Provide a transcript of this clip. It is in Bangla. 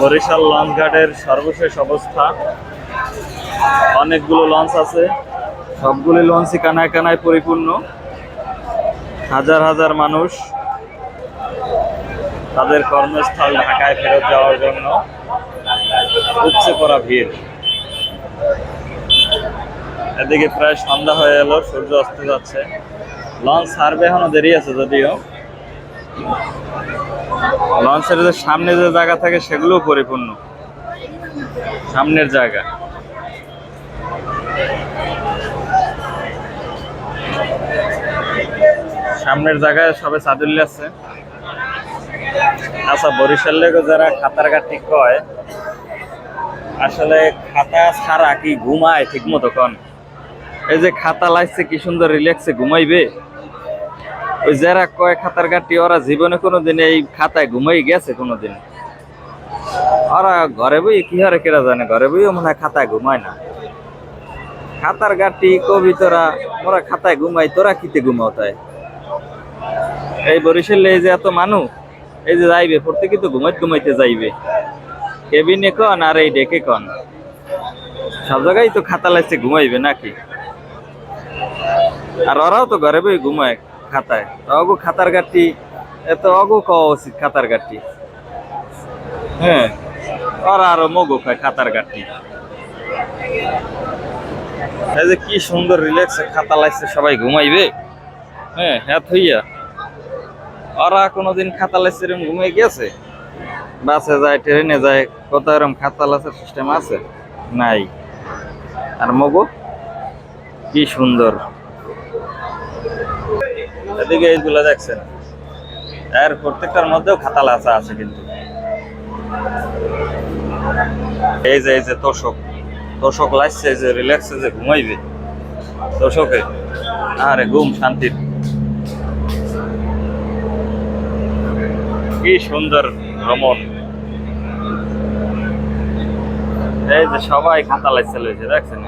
বরিশাল লঞ্চ ঘাটের সর্বশেষ অবস্থা। অনেকগুলো লঞ্চ আছে। সবগুলি লঞ্চই কানায় কানায় পরিপূর্ণ। হাজার হাজার মানুষ তাদের কর্মস্থল ঢাকায় ফেরত যাওয়ার জন্য উপচে পড়া ভিড়। এদিকে প্রায় সন্ধ্যা হয়ে এলো, সূর্য অস্ত যাচ্ছে। লঞ্চ ছাড়বে এখনও দেরি আছে যদিও। লঞ্চের যে সামনে যে জায়গা থাকে সেগুলো পরিপূর্ণ। সামনের জায়গা। সামনের জায়গায় সবে চাদুল্লি আছে। আচ্ছা বরিশাল লেগে যারা খাতার ঘাটি কয়, আসলে খাতা ছাড়া কি ঘুমায় ঠিক মতো কন? এই যে খাতা লাগছে, কি সুন্দর রিল্যাক্সে ঘুমাইবে? ওই যারা কয় খাতার ঘাটি ওরা জীবনে কোনোদিন এই খাতায় ঘুমাই গেছে কোনোদিন। ওরা ঘরে বই কি হারে কেরা জানে, ঘরে বইও মনে হয় খাতায় ঘুমায় না। খাতার গাটি, কবি তোরা, ওরা খাতায় ঘুমাই তোরা কিতে ঘুমাও তাই? এই বরিশালে এই যে এত মানুষ, এই যে যাইবে, প্রত্যেকে তো ঘুমাইতে ঘুমাইতে যাইবে। কেবিনে কন আর এই ডেকে কন। সব জায়গায় তো খাতা লাগছে, ঘুমাইবে নাকি? আর ওরাও তো ঘরে বই ঘুমায়। খাতায়। অগু খাতার গাটি এত অগু কওয়া উচিত খাতার গাটি হ্যাঁ ওরা আরও মগু খায় খাতার গাটি এই যে কি সুন্দর রিল্যাক্সে খাতা লাগছে সবাই ঘুমাইবে? হ্যাঁ হ্যাঁ থইয়া ওরা কোনোদিন খাতা লাগছে এরকম ঘুমিয়ে গেছে বাসে যায়, ট্রেনে যায়, কত এরকম খাতা লাসের সিস্টেম আছে? নাই। আর মগু? কি সুন্দর। এদিকে এইগুলো দেখছেন। এর প্রত্যেকটার মধ্যেও খাতা লাচা আছে কিন্তু। এই যে এই যে তোষক। তোষক লাগছে যে রিল্যাক্সে যে ঘুমাইবে। তোষকে? আরে ঘুম শান্তির কি সুন্দর ভ্রমণ। এই যে সবাই খাতা লাগছে লইছে, দেখছেন?